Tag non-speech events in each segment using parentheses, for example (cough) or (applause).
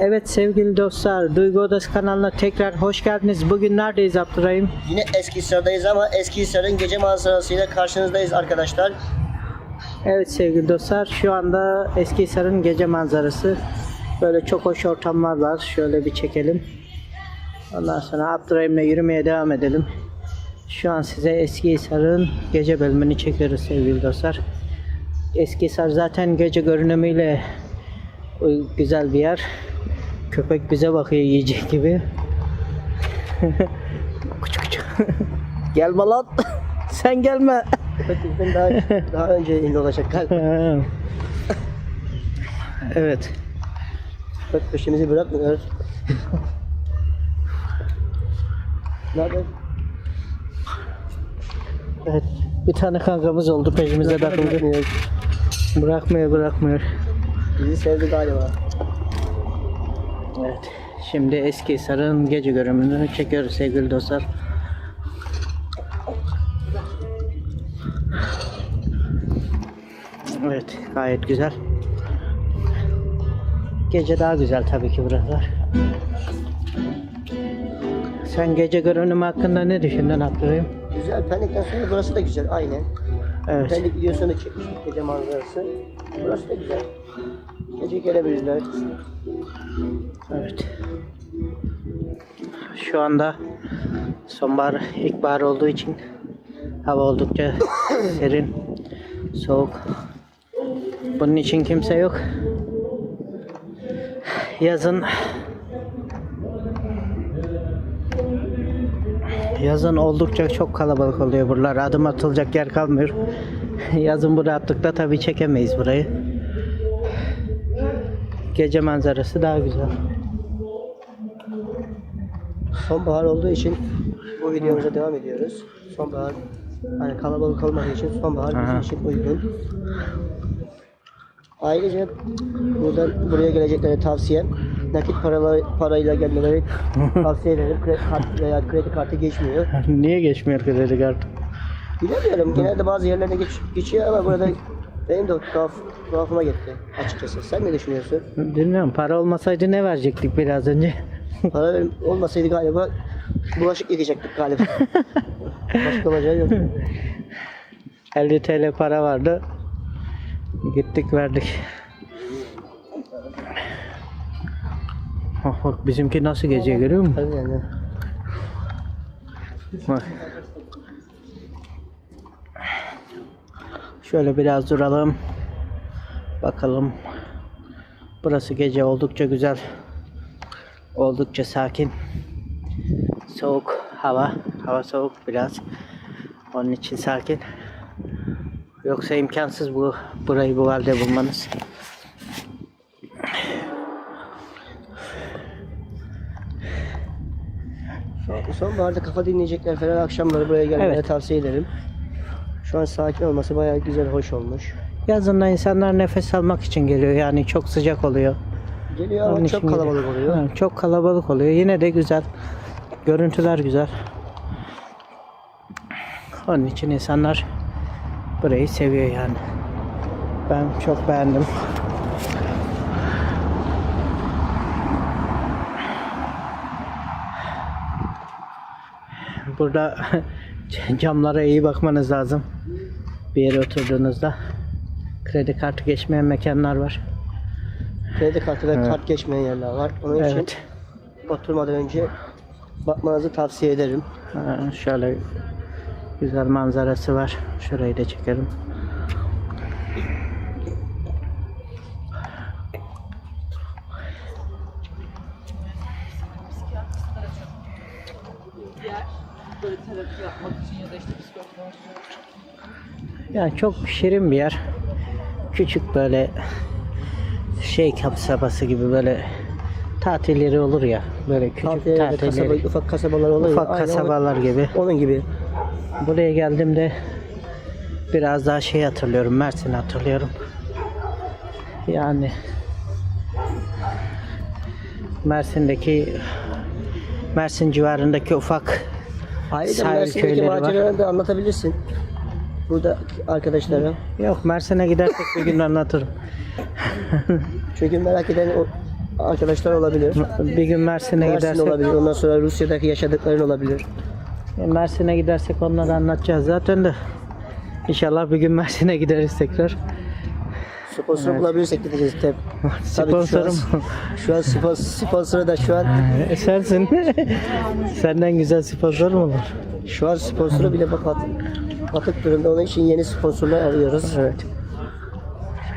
Evet sevgili dostlar, Duygu Odası kanalına tekrar hoş geldiniz. Bugün neredeyiz Abdurrahim? Yine Eskişehir'deyiz ama Eskişehir'in gece manzarasıyla karşınızdayız arkadaşlar. Evet sevgili dostlar, şu anda Eskihisar'ın gece manzarası. Böyle çok hoş ortamlar var. Şöyle bir çekelim. Ondan sonra Abdurrahim'le yürümeye devam edelim. Şu an size Eskihisar'ın gece bölümünü çekiyoruz sevgili dostlar. Eskihisar zaten gece görünümüyle güzel bir yer. Köpek bize bakıyor yiyecek gibi. (laughs) Küçük küçük. Gelme lan. (laughs) Sen gelme. Köpek bizden daha, daha önce indi olacak galiba. evet. Köpek peşimizi bırakmıyor. ne haber? Evet. Bir tane kankamız oldu peşimize takıldı. Bırakmıyor bırakmıyor. Bizi sevdi galiba. Evet. Şimdi Eskihisar'ın gece görünümünü çekiyoruz sevgili dostlar. Evet gayet güzel. Gece daha güzel tabii ki buralar. Sen gece görünümü hakkında ne düşündün Abdurrahim? Güzel. Pendik'ten sonra burası da güzel. Aynen. Evet. Pendik videosunu da çekmiştik gece manzarası. Burası da güzel. Gece gelebilirler. Evet. Şu anda sonbahar, ilkbahar olduğu için hava oldukça (coughs) serin, soğuk. Bunun için kimse yok. Yazın Yazın oldukça çok kalabalık oluyor buralar. Adım atılacak yer kalmıyor. (laughs) Yazın bu rahatlıkla tabii çekemeyiz burayı. Gece manzarası daha güzel. Sonbahar olduğu için bu videomuza devam ediyoruz. Sonbahar hani kalabalık olmadığı için sonbahar Aha. bizim için uygun. Ayrıca buradan buraya geleceklere tavsiyem nakit paralar, parayla gelmeleri (laughs) tavsiye ederim. Kredi kart veya kredi kartı geçmiyor. Niye geçmiyor kredi kartı? Bilemiyorum. Genelde bazı yerlerde geç, geçiyor ama burada benim de tuhaf, tuhafıma gitti açıkçası. Sen ne düşünüyorsun? Bilmiyorum para olmasaydı ne verecektik biraz önce? (laughs) Para olmasaydı galiba bulaşık yıkayacaktık galiba. (laughs) Başka olacağı yok. 50 TL para vardı. Gittik verdik. Bak bak bizimki nasıl geziyor görüyor musun? Tabii yani. Bak. Şöyle biraz duralım. Bakalım. Burası gece oldukça güzel. Oldukça sakin. Soğuk hava. Hava soğuk biraz. Onun için sakin. Yoksa imkansız bu burayı bu halde bulmanız. Son- Sonbaharda kafa dinleyecekler falan akşamları buraya gelmeleri Evet. tavsiye ederim. Şu an sakin olması bayağı güzel, hoş olmuş. Yazında insanlar nefes almak için geliyor. Yani çok sıcak oluyor. Geliyor Onun ama için çok kalabalık geliyor. oluyor. Ha, çok kalabalık oluyor. Yine de güzel. Görüntüler güzel. Onun için insanlar burayı seviyor yani. Ben çok beğendim. Burada (laughs) camlara iyi bakmanız lazım. Bir yere oturduğunuzda kredi kartı geçmeyen mekanlar var. Kredi kartı ve Evet. kart geçmeyen yerler var. Onun için Evet. oturmadan önce bakmanızı tavsiye ederim. Ha, şöyle güzel manzarası var. Şurayı da çekelim. Yani çok şirin bir yer. Küçük böyle şey kasabası gibi böyle tatilleri olur ya. Böyle küçük Tatil ve tatilleri. kasaba, ufak kasabalar oluyor. Ufak Aynen kasabalar gibi. Onun, onun gibi. Buraya geldiğimde biraz daha şey hatırlıyorum. Mersin hatırlıyorum. Yani Mersin'deki Mersin civarındaki ufak Ayrıca Sahil Mersin'deki maceralarını da anlatabilirsin. Burada arkadaşlara. yok Mersin'e gidersek bir gün anlatırım. Çünkü merak eden o arkadaşlar olabilir. Bir gün Mersin'e Mersin gidersek olabilir. Ondan sonra Rusya'daki yaşadıkların olabilir. E, Mersin'e gidersek onları anlatacağız zaten de. İnşallah bir gün Mersin'e gideriz tekrar. Sponsor bulabilirsek gideceğiz. Tabii ki şu an, Sponsorum. şu an sponsor, sponsoru da şu an E, Sensin. (laughs) Senden güzel sponsor mu olur? şu an sponsoru bile bak batık, durumda. Onun için yeni sponsorlar arıyoruz. Evet.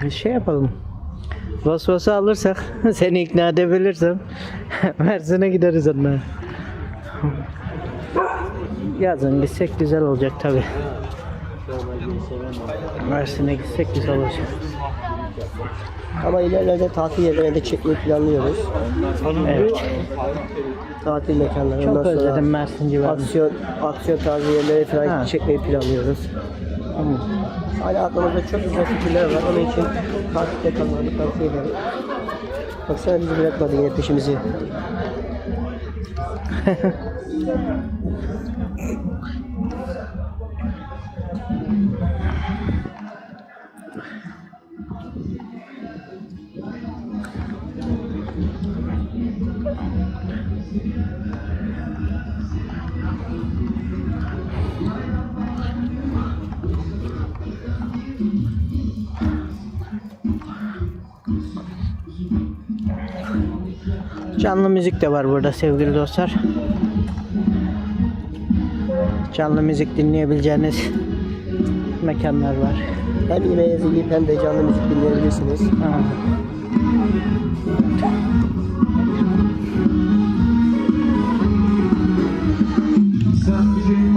Bir şey yapalım. Vasvası alırsak (laughs) seni ikna edebilirsem (laughs) Mersin'e gideriz onunla. Yazın gitsek güzel olacak tabi. Mersin'e gitsek güzel olacak. Ama ilerlerde tatil yerlerine de çekmeyi planlıyoruz. Evet. Tatil mekanları. Çok ondan sonra özledim Mersin civarını. Aksiyon, aksiyon tarzı yerlere falan Ha. çekmeyi planlıyoruz. Tamam. Hala aklımızda çok güzel fikirler var. Onun için takipte kalmanı tavsiye ederim. Baksana bizi bırakmadı yine peşimizi. (laughs) Canlı müzik de var burada sevgili dostlar. Canlı müzik dinleyebileceğiniz mekanlar var. Hem yemeğinizi yiyip hem de canlı müzik dinleyebilirsiniz. Ha.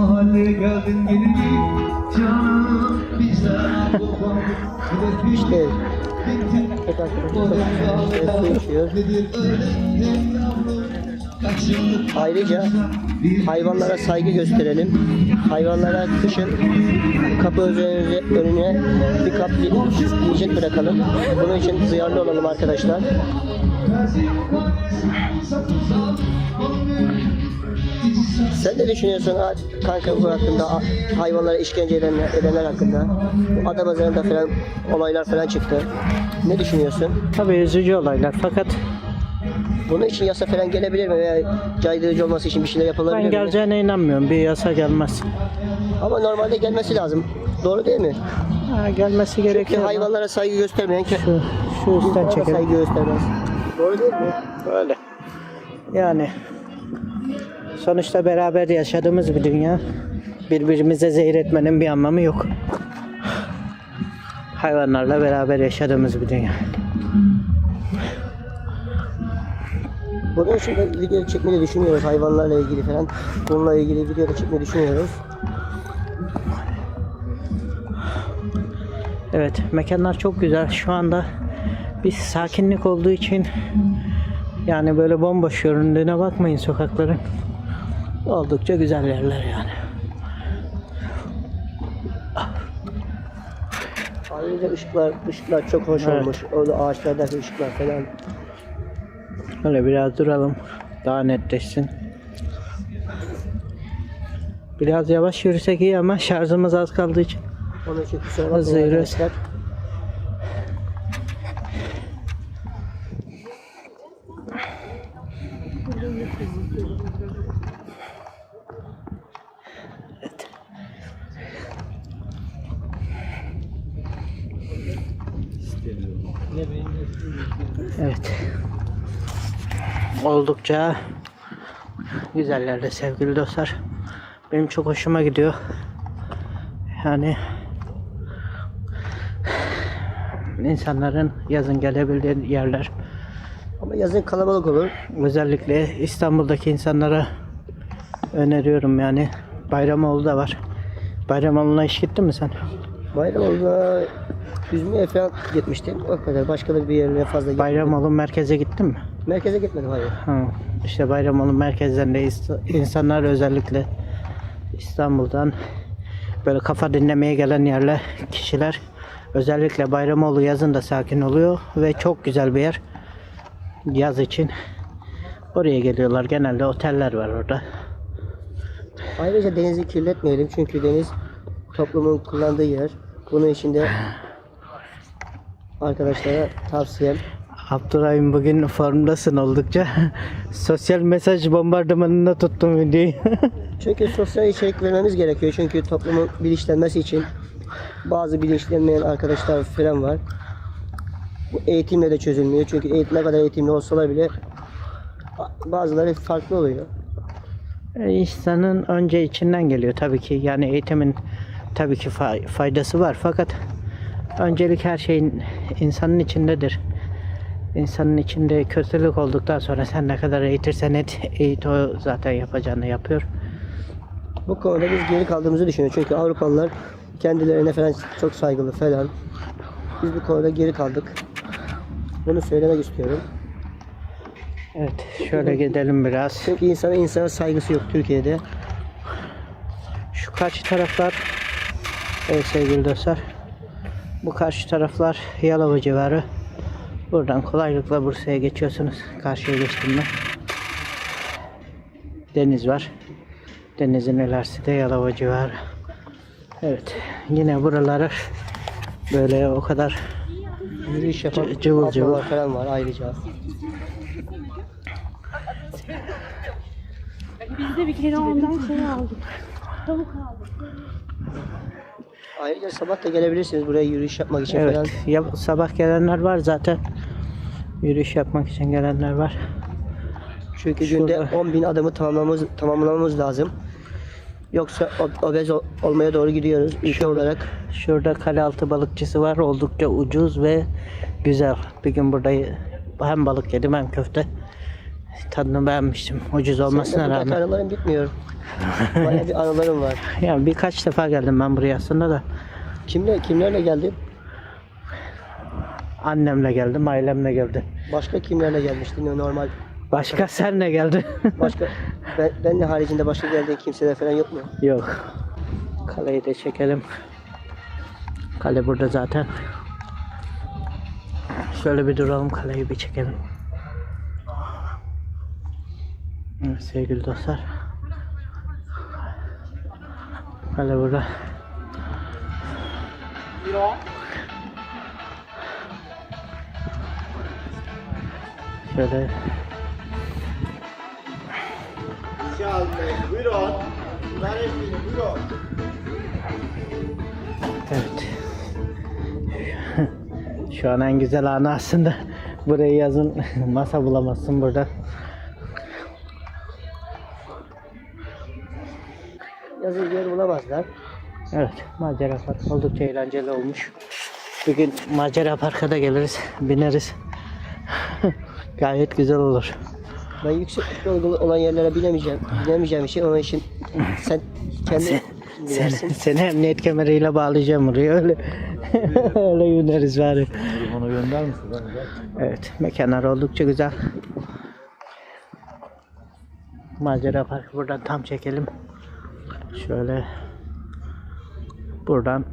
Mahalleye geldin gelin Canım bizden kopar İşte. Ayrıca hayvanlara saygı gösterelim. Hayvanlara kışın kapı önüne, önüne bir kap yiyecek bırakalım. Bunun için duyarlı olalım arkadaşlar. Sen ne düşünüyorsun kanka bu hakkında, hayvanlara işkence edenler, edenler hakkında? Bu Adapazarı'nda falan olaylar falan çıktı. Ne düşünüyorsun? Tabii üzücü olaylar fakat Bunun için yasa falan gelebilir mi veya caydırıcı olması için bir şeyler yapılabilir ben mi? geleceğine inanmıyorum. Bir yasa gelmez. Ama normalde gelmesi lazım. Doğru değil mi? Ha, gelmesi Çünkü gerekiyor. ama hayvanlara saygı göstermeyen ki Şu, şu üstten çekelim. saygı göstermez. Doğru değil mi? Böyle. Yani sonuçta beraber yaşadığımız bir dünya. Birbirimize zehir etmenin bir anlamı yok. Hayvanlarla beraber yaşadığımız bir dünya. İçin de video çekmeyi düşünüyoruz hayvanlarla ilgili falan. Bununla ilgili video çekmeyi düşünüyoruz. Evet, mekanlar çok güzel. Şu anda bir sakinlik olduğu için yani böyle bomboş göründüğüne bakmayın sokakların. Oldukça güzel yerler yani. Ayrıca ışıklar, ışıklar çok hoş Evet. olmuş. Orada ağaçlardaki ışıklar falan. Öyle biraz duralım. Daha netleşsin. Biraz yavaş yürüsek iyi ama şarjımız az kaldığı için. Onun için kusura bakmayın arkadaşlar. Evet. Oldukça güzel yerde sevgili dostlar. Benim çok hoşuma gidiyor. Yani insanların yazın gelebildiği yerler. Ama yazın kalabalık olur. Özellikle İstanbul'daki insanlara öneriyorum yani. Bayramoğlu da var. Bayramoğlu'na hiç gittin mi sen? Bayramoğlu'na yüzmeye falan gitmiştim. O kadar. Başka da bir yerine fazla gitmedim. Bayramoğlu merkeze gittin mi? Merkeze gitmedim hayır. Ha, işte Bayramoğlu merkezlerinde insanlar özellikle İstanbul'dan böyle kafa dinlemeye gelen yerler, kişiler özellikle Bayramoğlu yazın da sakin oluyor ve çok güzel bir yer yaz için. Oraya geliyorlar. Genelde oteller var orada. Ayrıca denizi kirletmeyelim çünkü deniz toplumun kullandığı yer. Bunun için de (laughs) arkadaşlara tavsiyem Abdurrahim bugün formdasın oldukça. Sosyal mesaj bombardımanında tuttum videoyu. Çünkü sosyal içerik vermemiz gerekiyor. Çünkü toplumun bilinçlenmesi için bazı bilinçlenmeyen arkadaşlar falan var. Bu eğitimle de çözülmüyor. Çünkü eğitim ne kadar eğitimli olsalar bile bazıları farklı oluyor. E, İnsanın önce içinden geliyor tabii ki. Yani eğitimin tabii ki fa- faydası var fakat öncelik her şeyin insanın içindedir. İnsanın içinde kötülük olduktan sonra sen ne kadar eğitirsen et, eğit o zaten yapacağını yapıyor. Bu konuda biz geri kaldığımızı düşünüyoruz. Çünkü Avrupalılar kendilerine falan çok saygılı falan. Biz bu konuda geri kaldık. Bunu söylemek istiyorum. Evet, şöyle gidelim biraz. Çünkü insana insana saygısı yok Türkiye'de. Şu karşı taraflar evet sevgili dostlar. Bu karşı taraflar Yalova civarı. Buradan kolaylıkla Bursa'ya geçiyorsunuz. Karşıya geçtim ben. Deniz var. Denizin ilerisi de Yalova civarı. Evet. Yine buraları böyle o kadar Yürüyüş yapan cıvıl cıvıl. falan var ayrıca. Biz de bir kere ondan şey aldık. Tavuk aldık. Ayrıca sabah da gelebilirsiniz buraya yürüyüş yapmak için falan. evet. Ya, sabah gelenler var zaten. Yürüyüş yapmak için gelenler var. Çünkü günde Şurada. 10 bin adımı tamamlamamız, tamamlamamız lazım. Yoksa ob- obez ol- olmaya doğru gidiyoruz ülke olarak. Şurada kale altı balıkçısı var. Oldukça ucuz ve güzel. Bir gün burada hem balık yedim hem köfte. Tadını beğenmiştim. Ucuz olmasına Buradaki rağmen. anılarım bitmiyor. (laughs) Bayağı bir anılarım var. Yani birkaç defa geldim ben buraya aslında da. Kimle, kimlerle geldin? Annemle geldim, ailemle geldim. Başka kimlerle gelmiştin normal? Başka senle geldi. Başka (laughs) ben, benle haricinde başka geldiğin kimseler falan yok mu? Yok. Kaleyi de çekelim. Kale burada zaten. Şöyle bir duralım kaleyi bir çekelim. Evet sevgili dostlar. Kale burada. Şöyle Evet. Şu an en güzel anı aslında. Burayı yazın masa bulamazsın burada. Bulamazlar. Evet, macera park oldukça eğlenceli olmuş. Bir gün macera parka da geliriz, bineriz. (laughs) Gayet güzel olur. Ben yükseklikte ol- olan yerlere binemeyeceğim. Binemeyeceğim için onun için sen kendi Seni, binersin. seni emniyet kemeriyle bağlayacağım buraya öyle. (laughs) öyle bineriz bari. Onu gönder misin? Evet, mekanlar oldukça güzel. Macera Parkı buradan tam çekelim. Şöyle buradan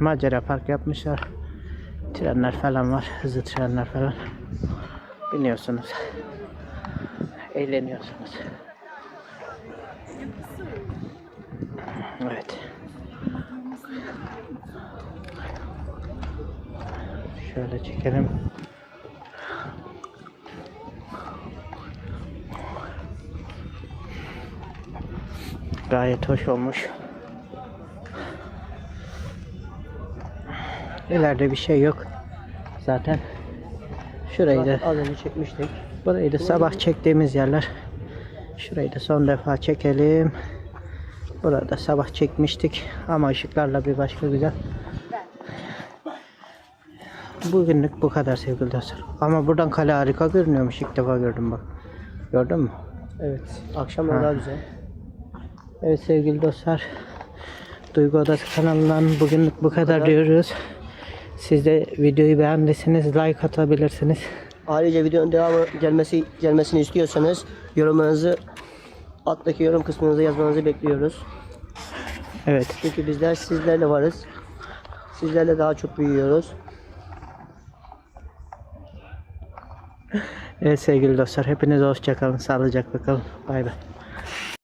Macera Park yapmışlar. Trenler falan var, hızlı trenler falan. Biniyorsunuz. Eğleniyorsunuz. Evet. Şöyle çekelim. Gayet hoş olmuş. İleride bir şey yok. Zaten şurayı da Az önce çekmiştik. burayı da sabah çektiğimiz yerler. Şurayı da son defa çekelim. Burada sabah çekmiştik ama ışıklarla bir başka güzel. Bugünlük bu kadar sevgili dostlar. Ama buradan kale harika görünüyormuş. İlk defa gördüm bak. Gördün mü? Evet. Akşamlar daha güzel. Evet sevgili dostlar. Duygu Odası kanalından bugünlük bu kadar diyoruz. Siz de videoyu beğendiyseniz like atabilirsiniz. Ayrıca videonun devamı gelmesi gelmesini istiyorsanız yorumlarınızı alttaki yorum kısmınıza yazmanızı bekliyoruz. Evet. Çünkü bizler sizlerle varız. Sizlerle daha çok büyüyoruz. Evet sevgili dostlar. Hepinize hoşçakalın. Sağlıcakla kalın. Bay bay.